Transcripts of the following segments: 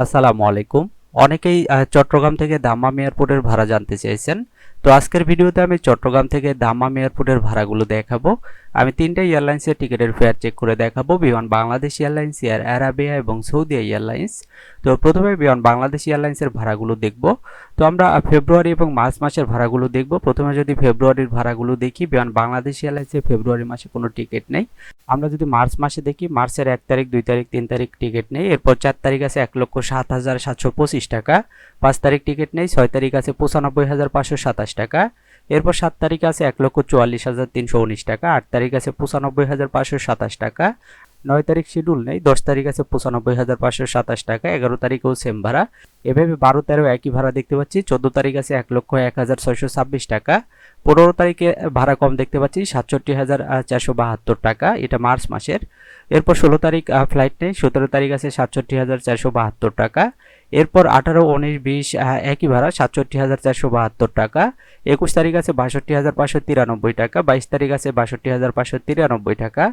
আসসালামু আলাইকুম। অনেকেই চট্টগ্রাম থেকে দাম্মাম এয়ারপোর্টের ভাড়া জানতে চেয়েছেন। তো আজকের ভিডিওতে আমি চট্টগ্রাম থেকে দাম্মাম এয়ারপোর্টের ভাড়াগুলো দেখাবো। আমি তিনটা এয়ারলাইন্সের টিকিটের ফেয়ার চেক করে দেখাবো। Biman Bangladesh airlines, Air Arabia এবং সৌদি এয়ারলাইন্স। তো প্রথমে বিমান বাংলাদেশ এয়ারলাইন্সের ভাড়াগুলো দেখব। তো আমরা ফেব্রুয়ারি এবং মার্চ মাসের ভাড়াগুলো দেখব। প্রথমে যদি ফেব্রুয়ারির ভাড়াগুলো দেখি, বিমান বাংলাদেশ এয়ারলাইন্সে ফেব্রুয়ারি মাসে কোনো টিকিট নেই। আমরা যদি মার্চ মাসে দেখি, মার্চের এক তারিখ, দুই তারিখ, তিন তারিখ টিকিট নেই। এরপর চার তারিখ আছে এক লক্ষ সাত হাজার সাতশো পঁচিশ টাকা। পাঁচ তারিখ টিকিট নেই, ছয় তারিখ আছে পঁচানব্বই হাজার পাঁচশো সাতাশ টাকা। এরপর সাত তারিখ আছে এক লক্ষ চুয়াল্লিশ হাজার তিনশো উনিশ টাকা, আট তারিখ আছে পঁচানব্বই হাজার পাঁচশো সাতাশ টাকা, নয় তারিখ শিডিউল নেই, দশ তারিখ আছে পঁচানব্বই হাজার পাঁচশো সাতাশ টাকা, এগারো তারিখেও সেম ভাড়া। এভাবে বারো তেরো একই ভাড়া দেখতে পাচ্ছি, চোদ্দ তারিখ আছে এক লক্ষ এক হাজার ছয়শো ছাব্বিশ টাকা, পনেরো তারিখে ভাড়া কম দেখতে পাচ্ছি, সাতষট্টি হাজার চারশো বাহাত্তর টাকা, এটা মার্চ মাসের। এরপর ষোলো তারিখ ফ্লাইট নেই, সতেরো তারিখ আছে সাতষট্টি হাজার চারশো বাহাত্তর টাকা এরপর আঠারো, উনিশ, বিশ একই ভাড়া সাতষট্টি হাজার চারশো বাহাত্তর টাকা। একুশ তারিখ আছে বাষট্টি হাজার পাঁচশো তিরানব্বই টাকা, বাইশ তারিখ আছে বাষট্টি হাজার পাঁচশো তিরানব্বই টাকা।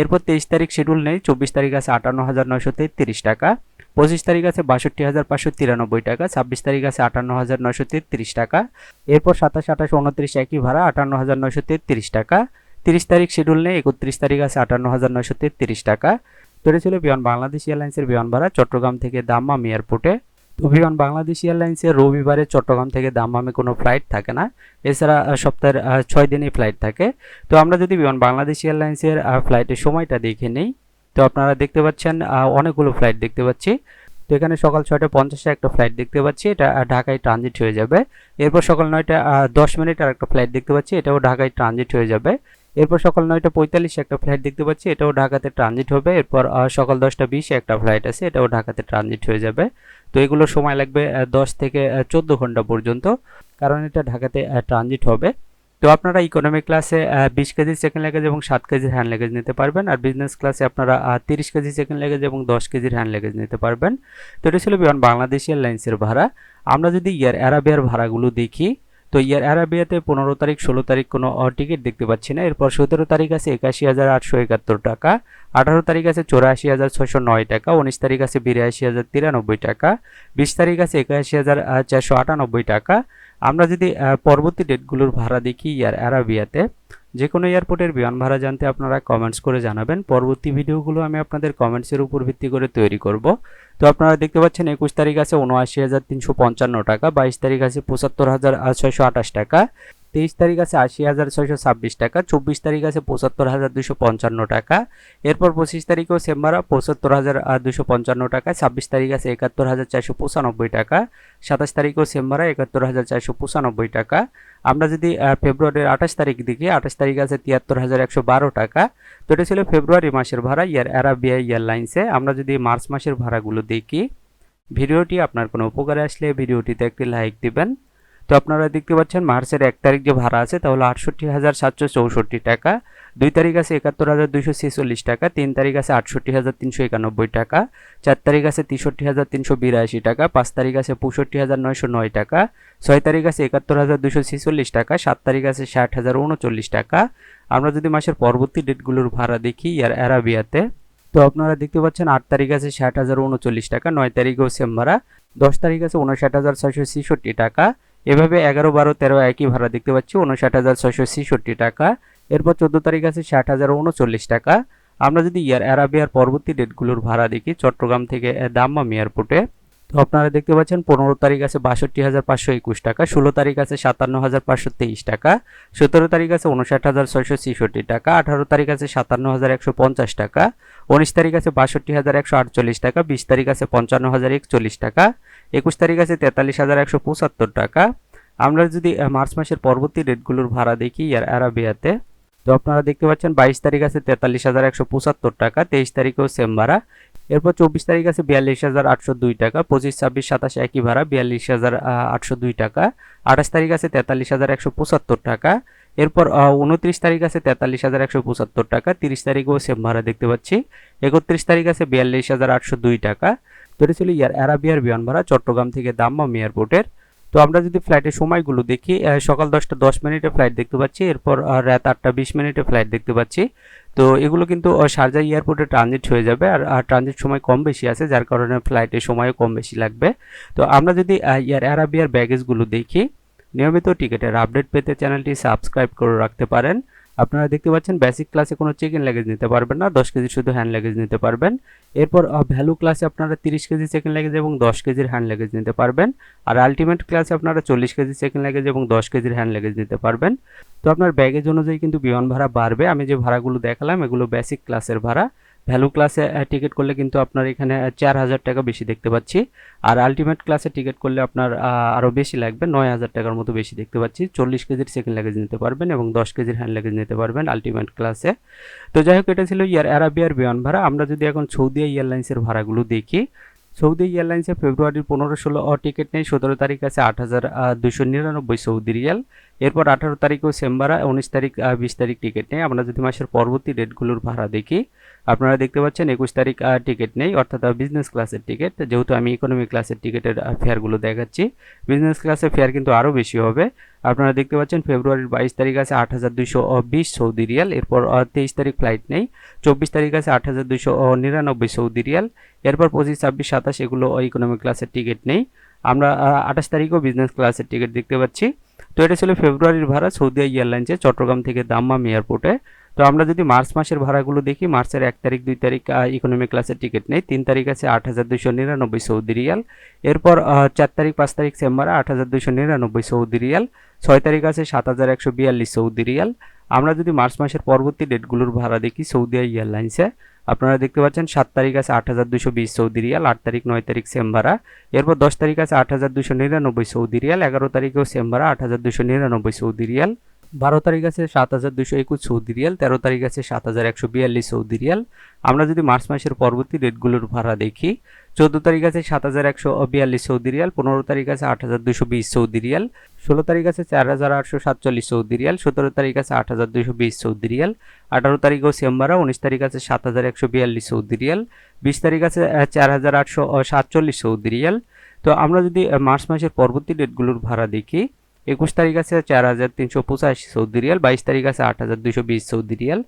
এরপর তেইশ তারিখ শিডিউল নেই, চব্বিশ তারিখ আছে আটান্ন হাজার নয়শো তেত্রিশ টাকা। পঁচিশ তারিখ আছে বাষট্টি হাজার পাঁচশো তিরানব্বই টাকা, ছাব্বিশ তারিখ আছে আটান্ন হাজার নয়শো তেত্রিশ টাকা। এরপর সাতাশ, আঠাশ, উনত্রিশ একই ভাড়া আটান্ন হাজার নয়শো তেত্রিশ টাকা। তিরিশ তারিখ শিডিউল নেই, একত্রিশ তারিখ আছে আটান্ন হাজার নয়শো তেত্রিশ টাকা। তো এটা ছিল বিমান বাংলাদেশ এয়ারলাইন্সের বিমান ভাড়া চট্টগ্রাম থেকে দাম্মাম এয়ারপোর্টে তো বিমান বাংলাদেশ এয়ারলাইন্সের রবিবারে চট্টগ্রাম থেকে দাম্মামে কোনো ফ্লাইট থাকে না। এছাড়া সপ্তাহের ছয় দিনই ফ্লাইট থাকে। তো আমরা যদি বিমান, বাংলাদেশ এয়ারলাইন্সের ফ্লাইটের সময়টা দেখে নেই, তো আপনারা দেখতে পাচ্ছেন অনেকগুলো ফ্লাইট দেখতে পাচ্ছি। তো এখানে সকাল ছয়টা পঞ্চাশে একটা ফ্লাইট দেখতে পাচ্ছি, এটা ঢাকায় ট্রানজিট হয়ে যাবে। এরপর সকাল নয়টা দশ মিনিট আর একটা ফ্লাইট দেখতে পাচ্ছি, এটাও ঢাকায় ট্রানজিট হয়ে যাবে। এরপর সকাল নয়টা পঁয়তাল্লিশে একটা ফ্লাইট দেখতে পাচ্ছি, এটাও ঢাকাতে ট্রানজিট হবে। এরপর সকাল দশটা বিশে একটা ফ্লাইট আছে, এটাও ঢাকাতে ট্রানজিট হয়ে যাবে। তো এগুলো সময় লাগবে দশ থেকে চোদ্দ ঘণ্টা পর্যন্ত, কারণ এটা ঢাকাতে ট্রানজিট হবে। তো আপনারা ইকোনমি ক্লাসে বিশ কেজি সেকেন্ড লেগেজ এবং সাত কেজির হ্যান্ড লেগেজ নিতে পারবেন, আর বিজনেস ক্লাসে আপনারা তিরিশ কেজি সেকেন্ড লেগেজ এবং দশ কেজির হ্যান্ড লেগেজ নিতে পারবেন। তো এটা ছিল বিমান বাংলাদেশ এয়ারলাইন্সের ভাড়া। আমরা যদি ইয়ার অ্যারাবিয়ার ভাড়াগুলো দেখি তো ইয়ার অ্যারাবিয়াতে পনেরো তারিখ, ষোলো তারিখ কোনো টিকিট দেখতে পাচ্ছি না। এরপর সতেরো তারিখ আছে একাশি হাজার আটশো একাত্তর টাকা। আঠারো তারিখ আছে চৌরাশি হাজার ছশো নয় টাকা। উনিশ তারিখ আছে বিরাশি হাজার তিরানব্বই টাকা। বিশ তারিখ আছে একাশি হাজার চারশো আটানব্বই টাকা। আমরা যদি পরবর্তী ডেটগুলোর ভাড়া দেখি ইয়ার অ্যারাবিয়াতে যে কোনো এয়ারপোর্টের বিমান ভাড়া জানতে আপনারা কমেন্টস করে জানাবেন। পরবর্তী ভিডিওগুলো আমি আপনাদের কমেন্টসের উপর ভিত্তি করে তৈরি করব। তো আপনারা দেখতে পাচ্ছেন একুশ তারিখ আছে উনআশি হাজার তিনশো পঞ্চান্ন টাকা, বাইশ তারিখ আছে পঁচাত্তর হাজার ছয়শো আঠাশ টাকা। তেইশ তারিখ আছে আশি হাজার ছয়শো ছাব্বিশ টাকা, চব্বিশ তারিখ আছে পঁচাত্তর হাজার দুশো পঞ্চান্ন টাকা। এরপর পঁচিশ তারিখেও সেম ভাড়া পঁচাত্তর হাজার দুশো পঞ্চান্ন টাকা, ছাব্বিশ তারিখ আছে একাত্তর হাজার চারশো পঁচানব্বই টাকা, সাতাশ তারিখেও সেম ভাড়া একাত্তর হাজার চারশো পঁচানব্বই টাকা। আমরা যদি ফেব্রুয়ারির আঠাশ তারিখ দেখি, আঠাশ তারিখ আছে তিয়াত্তর হাজার একশো বারো টাকা। তো এটা ছিল ফেব্রুয়ারি মাসের ভাড়া, ইয়ার অ্যারাবিয়া এয়ারলাইন্সে। আমরা যদি মার্চ মাসের ভাড়াগুলো দেখি, ভিডিওটি আপনার কোনো উপকারে আসলে ভিডিওটিতে একটি লাইক দিবেন। তো আপনারা দেখতে পাচ্ছেন মার্চের এক তারিখ যে ভাড়া আছে, তাহলে আটষট্টি হাজার সাতশো চৌষট্টি টাকা। দুই তারিখ আছে একাত্তর হাজার দুইশো ছেচল্লিশ টাকা, তিন তারিখ আছে আটষট্টি হাজার তিনশো একানব্বই টাকা, চার তারিখ আছে তেষট্টি হাজার তিনশো বিরাশি টাকা, পাঁচ তারিখ আছে পঁয়ষট্টি হাজার নয়শো নয় টাকা, ছয় তারিখ আছে একাত্তর হাজার দুশো ছেচল্লিশ টাকা, সাত তারিখ আছে ষাট হাজার উনচল্লিশ টাকা। আমরা যদি মাসের পরবর্তী ডেটগুলোর ভাড়া দেখি, ইয়ার অ্যারাবিয়াতে, তো আপনারা দেখতে পাচ্ছেন আট তারিখ আছে ষাট হাজার উনচল্লিশ টাকা, নয় তারিখেও সেম ভাড়া, দশ তারিখ আছে উনষাট হাজার ছয়শো ছেষট্টি টাকা এভাবে এগারো, বারো, তেরো একই ভাড়া দেখতে পাচ্ছি, উনষাট হাজার ছয়শো ছেষট্টি টাকা। এরপর চোদ্দ তারিখ আছে, ষাট হাজার উনচল্লিশ টাকা। আমরা যদি ইয়ার অ্যারাবিয়ার পরবর্তী ডেটগুলোর ভাড়া দেখি, চট্টগ্রাম থেকে দাম্মাম এয়ারপোর্টে তো আপনারা দেখতে পাচ্ছেন, পনেরো তারিখ আছে বাষট্টি হাজার পাঁচশো একুশ টাকা, ষোলো তারিখ আছে সাতান্ন হাজার পাঁচশো তেইশ টাকা, সতেরো তারিখ আছে উনষাট হাজার ছয়শো ছেষট্টি টাকা, আঠারো তারিখ আছে সাতান্ন হাজার একশো পঞ্চাশ টাকা, উনিশ তারিখ আছে বাষট্টি হাজার একশো আটচল্লিশ টাকা, বিশ তারিখ আছে পঞ্চান্ন হাজার একচল্লিশ টাকা, একুশ তারিখ আছে তেতাল্লিশ হাজার একশো পঁচাত্তর টাকা। আমরা যদি মার্চ মাসের পরবর্তী ডেটগুলোর ভাড়া দেখি ইয়ার অ্যারাবিয়াতে তো আপনারা দেখতে পাচ্ছেন, বাইশ তারিখ আছে তেতাল্লিশ হাজার একশো পঁচাত্তর টাকা, তেইশ তারিখেও সেম ভাড়া। এরপর চব্বিশ তারিখ আছে বিয়াল্লিশ হাজার আটশো দুই টাকা, পঁচিশ, ছাব্বিশ, সাতাশ একই ভাড়া, বিয়াল্লিশ হাজার আটশো দুই টাকা। আঠাশ তারিখ আছে তেতাল্লিশ হাজার একশো পঁচাত্তর টাকা। এরপর উনত্রিশ তারিখ আছে তেতাল্লিশ হাজার একশো পঁচাত্তর টাকা, তিরিশ তারিখেও সেম ভাড়া দেখতে পাচ্ছি। একত্রিশ তারিখ আছে বিয়াল্লিশ হাজার আটশো দুই টাকা। তো এটা ছিল ইয়ার অ্যারাবিয়ার বিমান ভাড়া, চট্টগ্রাম থেকে দাম্মাম এয়ারপোর্টের। তো আমরা যদি ফ্লাইটের সময়গুলো দেখি সকাল দশটা দশ মিনিটে ফ্লাইট দেখতে পাচ্ছি, এরপর রাত আটটা বিশ মিনিটে ফ্লাইট দেখতে পাচ্ছি। তো এগুলো কিন্তু শারজা এয়ারপোর্টে ট্রানজিট হয়ে যাবে আর ট্রানজিট সময় কম বেশি আছে, যার কারণে ফ্লাইটের সময়ও কম বেশি লাগবে। তো আমরা যদি এয়ার অ্যারাবিয়ার ব্যাগেজগুলো দেখি, নিয়মিত টিকিটের আপডেট পেতে চ্যানেলটি সাবস্ক্রাইব করে রাখতে পারেন। আপনারা দেখতে পাচ্ছেন বেসিক ক্লাসে কোনো চেক ইন লাগেজ নিতে পারবেন না, দশ কেজি শুধু হ্যান্ড লাগেজ নিতে পারবেন। এরপর ভ্যালু ক্লাসে আপনারা তিরিশ কেজি চেক ইন লাগেজ এবং দশ কেজির হ্যান্ড লাগেজ নিতে পারবেন। আর আলটিমেট ক্লাসে আপনারা চল্লিশ কেজি চেক ইন লাগেজ এবং দশ কেজির হ্যান্ড লাগেজ নিতে পারবেন। তো আপনার ব্যাগেজ অনুযায়ী কিন্তু বিমান ভাড়া বাড়বে। আমি যে ভাড়াগুলো দেখালাম, এগুলো বেসিক ক্লাসের ভাড়া। ভ্যালু ক্লাসে টিকিট করলে কিন্তু আপনার এখানে চার হাজার টাকা বেশি দেখতে পাচ্ছি। আর আলটিমেট ক্লাসে টিকিট করলে আপনার আরও বেশি লাগবে, নয় হাজার টাকার মতো বেশি দেখতে পাচ্ছি। চল্লিশ কেজির সেকেন্ড লাগেজ নিতে পারবেন এবং দশ কেজির হ্যান্ড লাগেজ নিতে পারবেন আলটিমেট ক্লাসে তো যাই হোক, এটা ছিল ইয়ার অ্যারাবিয়ার বিমান ভাড়া। আমরা যদি এখন সৌদি এয়ারলাইন্সের ভাড়াগুলো দেখি, সৌদি এয়ারলাইন্সে ফেব্রুয়ারির পনেরো ষোলো টিকিট নেই, সতেরো তারিখ আছে আট হাজার দুশো নিরানব্বই সৌদি রিয়াল। এরপর আঠারো তারিখও সেম্বারা উনিশ তারিখ বিশ তারিখ টিকিট নেই। আমরা যদি মাসের পরবর্তী ডেটগুলোর ভাড়া দেখি, আপনারা দেখতে পাচ্ছেন একুশ তারিখ টিকিট নেই, অর্থাৎ বিজনেস ক্লাসের টিকিট যেহেতু আমি ইকোনমি ক্লাসের টিকিটের ফেয়ারগুলো দেখাচ্ছি বিজনেস ক্লাসের ফেয়ার কিন্তু আরও বেশি হবে। আপনারা দেখতে পাচ্ছেন ফেব্রুয়ারির বাইশ তারিখ আছে আট হাজার দুশো বিশ সৌদি রিয়াল, এরপর তেইশ তারিখ ফ্লাইট নেই, চব্বিশ তারিখ আছে আট হাজার দুশো নিরানব্বই সৌদি রিয়াল, এরপর পঁচিশ, ছাব্বিশ, সাতাশ এগুলো ইকোনমি ক্লাসের টিকিট নেই। আমরা আঠাশ তারিখও বিজনেস ক্লাসের টিকিট দেখতে পাচ্ছি। তো এটা ছিল ফেব্রুয়ারির ভাড়া, সৌদি এয়ারলাইন্সে, চট্টগ্রাম থেকে দাম্মাম এয়ারপোর্টে। তো আমরা যদি মার্চ মাসের ভাড়াগুলো দেখি, মার্চের এক তারিখ, দুই তারিখ ইকোনমি ক্লাসের টিকিট নেই। তিন তারিখ আছে আট হাজার দুইশো নিরানব্বই সৌদি রিয়াল। এরপর চার তারিখ, পাঁচ তারিখ সেম্বারে আট হাজার দুশো নিরানব্বই সৌদি রিয়াল। ছয় তারিখ আছে সাত হাজার একশো বিয়াল্লিশ সৌদি রিয়াল। আমরা যদি মার্চ মাসের পরবর্তী ডেটগুলোর ভাড়া দেখি, সৌদি এয়ারলাইন্সে আপনারা দেখতে পাচ্ছেন, সাত তারিখ আছে আট হাজার দুশো বিশ সৌদি রিয়াল, আট তারিখ নয় তারিখ সেম্বারা এরপর দশ তারিখ আছে আট হাজার দুশো নিরানব্বই সৌদি রিয়াল, এগারো তারিখেও সেম্বারা আট হাজার দুশো নিরানব্বই সৌদি রিয়াল। বারো তারিখ আছে সাত হাজার দুশো একুশ সৌদি রিয়াল, তেরো তারিখ আছে সাত হাজার একশো বিয়াল্লিশ সৌদি রিয়াল। আমরা যদি মার্চ মাসের পরবর্তী ডেটগুলোর ভাড়া দেখি, চোদ্দ তারিখ আছে সাত হাজার একশো বিয়াল্লিশ সৌদি রিয়াল, পনেরো তারিখ আছে আট হাজার দুশো বিশ সৌদি রিয়াল, ষোলো তারিখ আছে চার হাজার আটশো সাতচল্লিশ সৌদি রিয়াল, সতেরো তারিখ আছে আট হাজার দুশো বিশ সৌদি রিয়াল, আঠারো তারিখও সেম্বারা উনিশ তারিখ আছে সাত হাজার একশো বিয়াল্লিশ সৌদি রিয়াল, বিশ তারিখ আছে চার হাজার আটশো সাতচল্লিশ সৌদি রিয়াল। তো আমরা যদি মার্চ মাসের পরবর্তী ডেটগুলোর ভাড়া দেখি একুশ তারিখ আছে চার হাজার তিনশো পঁচাশি সৌদি রিয়াল, বাইশ তারিখ আছে আট হাজার দুশো বিশ সৌদি রিয়াল,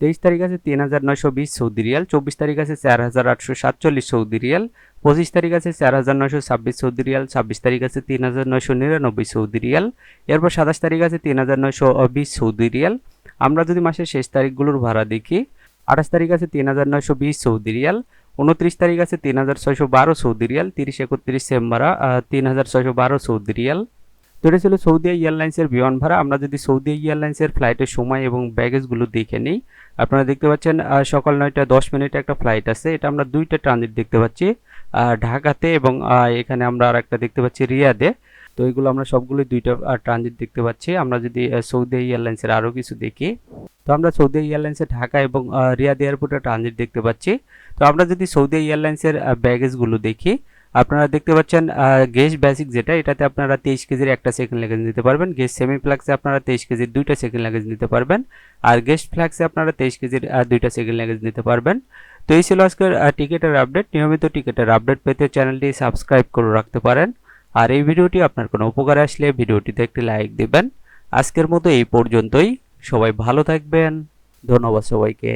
তেইশ তারিখ আছে তিন হাজার নয়শো বিশ সৌদি রিয়াল, চব্বিশ তারিখ আছে চার হাজার আটশো সাতচল্লিশ সৌদি রিয়াল, পঁচিশ তারিখ আছে চার হাজার নয়শো ছাব্বিশ সৌদি রিয়াল, ছাব্বিশ তারিখ আছে তিন হাজার নয়শো নিরানব্বই সৌদি রিয়াল, এরপর সাতাশ তারিখ আছে তিন হাজার নয়শো বিশ সৌদি রিয়াল। আমরা যদি মাসের শেষ তারিখগুলোর ভাড়া দেখি, আঠাশ তারিখ আছে তিন হাজার নয়শো বিশ সৌদি রিয়াল উনত্রিশ তারিখ আছে তিন হাজার ছয়শো বারো সৌদি রিয়াল, তিরিশ, একত্রিশ, সেম্বারা তিন হাজার ছয়শো বারো সৌদি রিয়াল। তো এটা ছিল সৌদি এয়ারলাইন্সের বিমান ভাড়া। আমরা যদি সৌদি এয়ারলাইন্সের ফ্লাইটের সময় এবং ব্যাগেজগুলো দেখে নিই, আপনারা দেখতে পাচ্ছেন সকাল নয়টা দশ মিনিটে একটা ফ্লাইট আছে। এটা আমরা দুইটা ট্রানজিট দেখতে পাচ্ছি ঢাকাতে এবং এখানে আমরা আর একটা দেখতে পাচ্ছি রিয়াদে। তো এগুলো আমরা সবগুলোই দুইটা ট্রানজিট দেখতে পাচ্ছি। আমরা যদি সৌদি এয়ারলাইন্সের আরও কিছু দেখি, তো আমরা সৌদি এয়ারলাইন্সের ঢাকা এবং রিয়াদ এয়ারপোর্টে ট্রানজিট দেখতে পাচ্ছি। তো আমরা যদি সৌদি এয়ারলাইন্সের ব্যাগেজগুলো দেখি আপনারা দেখতে পাচ্ছেন গেস বেসিক যেটা, এটাতে আপনারা তেইশ কেজির একটা সেকেন্ড লাগেজ নিতে পারবেন। গেস সেমি ফ্ল্যাক্সে আপনারা তেইশ কেজির দুইটা সেকেন্ড লাগেজ নিতে পারবেন। আর গেস্ট ফ্ল্যাক্সে আপনারা তেইশ কেজির দুইটা সেকেন্ড লাগেজ নিতে পারবেন। তো এই ছিল আজকের টিকিটের আপডেট নিয়মিত টিকিটের আপডেট পেতে চ্যানেলটি সাবস্ক্রাইব করে রাখতে পারেন। আর এই ভিডিওটি আপনার কোনো উপকার আসলে ভিডিওটিতে একটি লাইক দিবেন। আজকের মতো এই পর্যন্তই। সবাই ভালো থাকবেন। ধন্যবাদ সবাইকে।